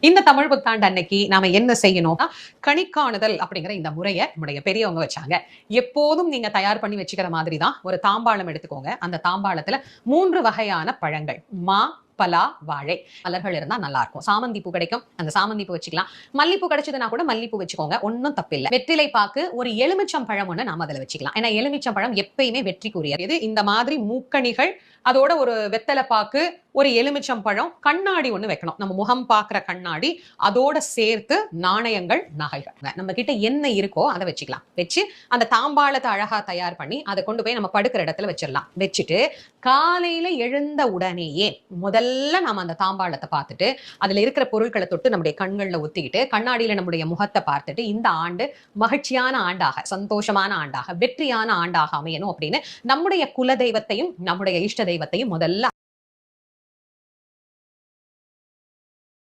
இந்த தமிழ் புத்தாண்டு அன்னைக்கு நாம என்ன செய்யணும்? கணிக்காணுதல் அப்படிங்கிற இந்த முறையை நம்முடைய பெரியவங்க வச்சாங்க. எப்போதும் நீங்க தயார் பண்ணி வச்சுக்கிற மாதிரி தான் ஒரு தாம்பாளம் எடுத்துக்கோங்க. அந்த தாம்பாளத்துல மூன்று வகையான பழங்கள். மா பலா வாழை. மலர்கள் இருந்தா நல்லா இருக்கும் சாமந்தி பூ கிடைக்கும். அந்த சாமந்தி பூ வச்சுக்கலாம். மல்லிப்பூ கிடைச்சதுன்னா கூட மல்லிப்பூ வச்சுக்கோங்க. ஒன்றும் தப்பில்லை. வெற்றிலை பாக்கு ஒரு எலுமிச்சம் பழம் ஒன்று நாம அதில் வச்சுக்கலாம். ஏன்னா எலுமிச்சம் பழம் எப்பயுமே வெற்றிக்குரியது. இந்த மாதிரி மூக்கணிகள் அதோட ஒரு வெத்தலை பாக்கு ஒரு எலுமிச்சம் பழம் கண்ணாடி ஒன்று வைக்கணும். நம்ம முகம் பார்க்குற கண்ணாடி அதோட சேர்த்து நாணயங்கள் நகைகள். நம்ம கிட்ட என்ன இருக்கோ அதை வச்சுக்கலாம். வச்சு அந்த தாம்பாளத்தை அழகா தயார் பண்ணி அதை கொண்டு போய் நம்ம படுக்கிற இடத்துல வச்சிடலாம். வச்சுட்டு காலையில எழுந்த உடனேயே முதல்ல நாம அந்த தாம்பாளத்தை பார்த்துட்டு அதுல இருக்கிற பொருட்களை தொட்டு நம்முடைய கண்களில் ஒத்திக்கிட்டு கண்ணாடியில நம்முடைய முகத்தை பார்த்துட்டு இந்த ஆண்டு மகிழ்ச்சியான ஆண்டாக சந்தோஷமான ஆண்டாக வெற்றியான ஆண்டாக அமையணும் அப்படின்னு நம்முடைய குல தெய்வத்தையும் நம்முடைய இஷ்ட தெய்வத்தையும் முதல்ல